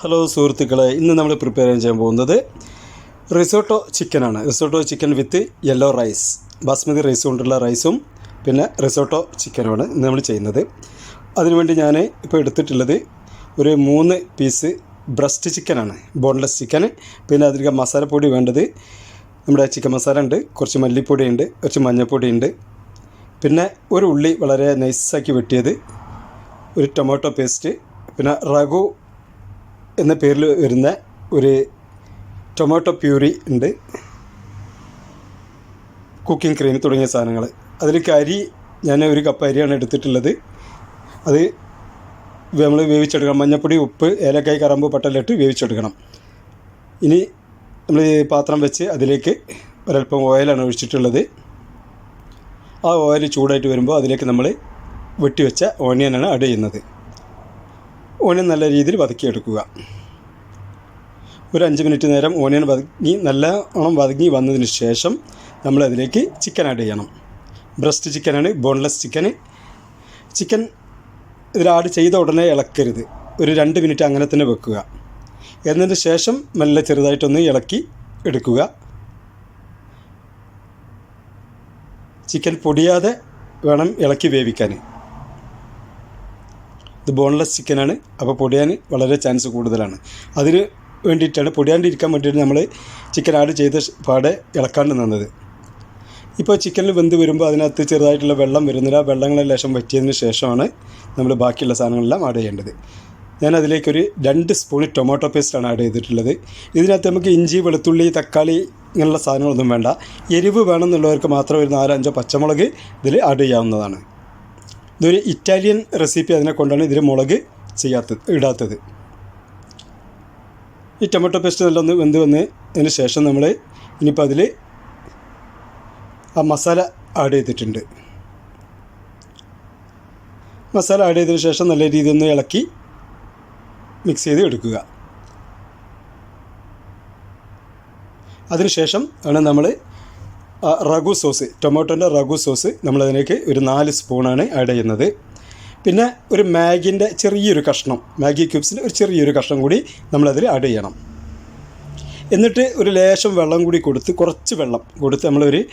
Hello സുഹൃത്തുക്കളെ ഇന്ന് നമ്മൾ പ്രിപ്പയർ ചെയ്യാൻ പോകുന്നത് റിസോട്ടോ ചിക്കനാണ് risotto chicken with yellow rice basmati rice കൊണ്ടുള്ള റൈസും പിന്നെ റിസോട്ടോ ചിക്കനുമാണ് ഇന്ന് നമ്മൾ ചെയ്യുന്നത്. അതിനുവേണ്ടി ഞാൻ ഇപ്പോൾ എടുത്തിട്ടുള്ളത് ഒരു മൂന്ന് പീസ് ബ്രസ്റ്റ് ചിക്കനാണ് ബോൺലെസ് ചിക്കൻ പിന്നെ അതിലേക്ക് മസാലപ്പൊടി വേണ്ടത് നമ്മുടെ ചിക്കൻ മസാല ഉണ്ട് കുറച്ച് മല്ലിപ്പൊടി ഉണ്ട് കുറച്ച് മഞ്ഞൾപ്പൊടി ഉണ്ട്. പിന്നെ ഒരു ഉള്ളി വളരെ നൈസാക്കി വെട്ടിയത് ഒരു ടൊമാറ്റോ പേസ്റ്റ് പിന്നെ റഘു എന്ന പേരിൽ വരുന്ന ഒരു ടൊമാറ്റോ പ്യൂരി ഉണ്ട്. കുക്കിംഗ് ക്രീം തുടങ്ങിയ സാധനങ്ങൾ. അതിലേക്ക് അരി ഞാൻ ഒരു കപ്പ് അരിയാണ് എടുത്തിട്ടുള്ളത്. അത് നമ്മൾ വേവിച്ചെടുക്കണം. മഞ്ഞപ്പൊടി ഉപ്പ് ഏലക്കായ് കറമ്പ് പട്ടലിട്ട് വേവിച്ചെടുക്കണം. ഇനി നമ്മൾ പാത്രം വെച്ച് അതിലേക്ക് ഒരല്പം ഓയിലാണ് ഒഴിച്ചിട്ടുള്ളത്. ആ ഓയിൽ ചൂടായിട്ട് വരുമ്പോൾ അതിലേക്ക് നമ്മൾ വെട്ടിവെച്ച ഓണിയനാണ് ആഡ് ചെയ്യുന്നത്. ഓണിയൻ നല്ല രീതിയിൽ വതക്കിയെടുക്കുക. ഒരു അഞ്ച് മിനിറ്റ് നേരം ഓനിയൻ വതങ്ങി നല്ല ഓണം വതങ്ങി വന്നതിന് ശേഷം നമ്മൾ അതിലേക്ക് ചിക്കൻ ആഡ് ചെയ്യണം ബ്രസ്റ്റ് ചിക്കനാണ് ബോൺലെസ് ചിക്കൻ ചിക്കൻ ഇതിൽ ആഡ് ചെയ്ത ഉടനെ ഇളക്കരുത്. ഒരു രണ്ട് മിനിറ്റ് അങ്ങനെ തന്നെ വെക്കുക. എന്നതിന് ശേഷം മെല്ലെ ചെറുതായിട്ടൊന്ന് ഇളക്കി എടുക്കുക. ചിക്കൻ പൊടിയാതെ വേണം ഇളക്കി വേവിക്കാൻ. ഇത് ബോൺലെസ് ചിക്കനാണ് അപ്പോൾ പൊടിയാൻ വളരെ ചാൻസ് കൂടുതലാണ്. അതിന് വേണ്ടിയിട്ടാണ് പൊടിയാണ്ടിരിക്കാൻ വേണ്ടിയിട്ട് നമ്മൾ ചിക്കൻ ആഡ് ചെയ്ത് പാടെ ഇളക്കാണ്ട് നിന്നത്. ഇപ്പോൾ ചിക്കനിൽ വെന്ത് വരുമ്പോൾ അതിനകത്ത് ചെറുതായിട്ടുള്ള വെള്ളം വരുന്നില്ല. വെള്ളങ്ങളെ ലേശം വറ്റിയതിന് ശേഷമാണ് നമ്മൾ ബാക്കിയുള്ള സാധനങ്ങളെല്ലാം ആഡ് ചെയ്യേണ്ടത്. ഞാൻ അതിലേക്കൊരു രണ്ട് സ്പൂൺ ടൊമാറ്റോ പേസ്റ്റാണ് ആഡ് ചെയ്തിട്ടുള്ളത്. ഇതിനകത്ത് നമുക്ക് ഇഞ്ചി വെളുത്തുള്ളി തക്കാളി ഇങ്ങനെയുള്ള സാധനങ്ങളൊന്നും വേണ്ട. എരിവ് വേണമെന്നുള്ളവർക്ക് മാത്രം ഒരു നാലഞ്ചോ പച്ചമുളക് ഇതിൽ ആഡ് ചെയ്യാവുന്നതാണ്. ഇതൊരു ഇറ്റാലിയൻ റെസിപ്പി അതിനെ കൊണ്ടാണ് ഇതിൽ മുളക് ചെയ്യാത്തത് ഇടാത്തത്. ഈ ടൊമാറ്റോ പേസ്റ്റ് നല്ലൊന്ന് വെന്ത് വന്ന് അതിന് ശേഷം നമ്മൾ ഇനിയിപ്പോൾ അതിൽ ആ മസാല ആഡ് ചെയ്തിട്ടുണ്ട്. മസാല ആഡ് ചെയ്തതിന് ശേഷം നല്ല രീതിയിൽ ഒന്ന് ഇളക്കി മിക്സ് ചെയ്ത് എടുക്കുക. അതിനുശേഷം ആണ് നമ്മൾ റഗു സോസ് ടൊമാറ്റോന്റെ റഗു സോസ് നമ്മളതിലേക്ക് ഒരു നാല് സ്പൂണാണ് ആഡ് ചെയ്യുന്നത്. പിന്നെ ഒരു മാഗിന്റെ ചെറിയൊരു കഷ്ണം മാഗി ക്യൂബ്സിന്റെ ഒരു ചെറിയൊരു കഷ്ണം കൂടി നമ്മളതിൽ ആഡ് ചെയ്യണം. എന്നിട്ട് ഒരു ലേശം വെള്ളം കൂടി കൊടുത്ത് കുറച്ച് വെള്ളം കൊടുത്ത് നമ്മളൊരു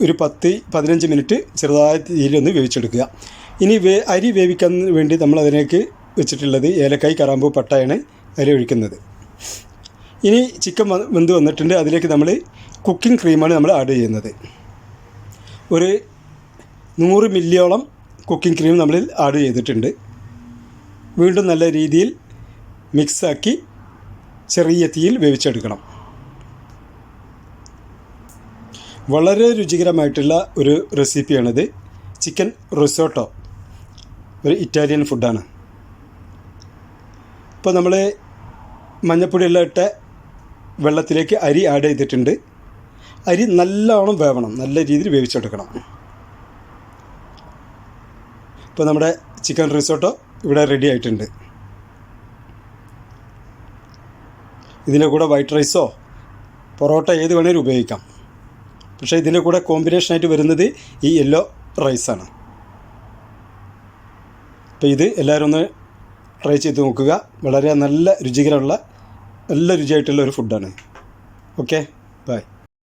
ഒരു പത്ത് പതിനഞ്ച് മിനിറ്റ് ചെറുതായ തീയിലൊന്ന് വേവിച്ചെടുക്കുക. ഇനി വേ അരി വേവിക്കാൻ വേണ്ടി നമ്മൾ വെച്ചിട്ടുള്ളത് ഏലക്കായ് കറാമ്പൂ പട്ടയാണ് അരി ഒഴിക്കുന്നത് ഇനി ചിക്കൻ വെന്ത് വന്നിട്ടുണ്ട് അതിലേക്ക് നമ്മൾ കുക്കിംഗ് ക്രീമാണ് നമ്മൾ ആഡ് ചെയ്യുന്നത്. ഒരു നൂറ് മില്ലിയോളം കുക്കിംഗ് ക്രീം നമ്മൾ ആഡ് ചെയ്തിട്ടുണ്ട്. വീണ്ടും നല്ല രീതിയിൽ മിക്സാക്കി ചെറിയ തീയിൽ വേവിച്ചെടുക്കണം. വളരെ രുചികരമായിട്ടുള്ള ഒരു റെസിപ്പിയാണിത്. ചിക്കൻ റിസോട്ടോ ഒരു ഇറ്റാലിയൻ ഫുഡാണ് ഇപ്പോൾ നമ്മൾ മഞ്ഞപ്പൊടിയെല്ലാം ഇട്ട വെള്ളത്തിലേക്ക് അരി ആഡ് ചെയ്തിട്ടുണ്ട്. അരി നല്ലോണം വേവണം നല്ല രീതിയിൽ വേവിച്ചെടുക്കണം. ഇപ്പോൾ നമ്മുടെ ചിക്കൻ റിസോട്ടോ ഇവിടെ റെഡി ആയിട്ടുണ്ട്. ഇതിന്റെ കൂടെ വൈറ്റ് റൈസോ പൊറോട്ട ഏത് വേണേലും ഉപയോഗിക്കാം. പക്ഷേ ഇതിന്റെ കൂടെ കോമ്പിനേഷനായിട്ട് വരുന്നത് ഈ യെല്ലോ റൈസാണ് അപ്പോൾ ഇത് എല്ലാവരും ഒന്ന് ട്രൈ ചെയ്ത് നോക്കുക. വളരെ നല്ല രുചികരമുള്ള നല്ല രുചിയായിട്ടുള്ള ഒരു ഫുഡാണ് ഓക്കെ ബൈ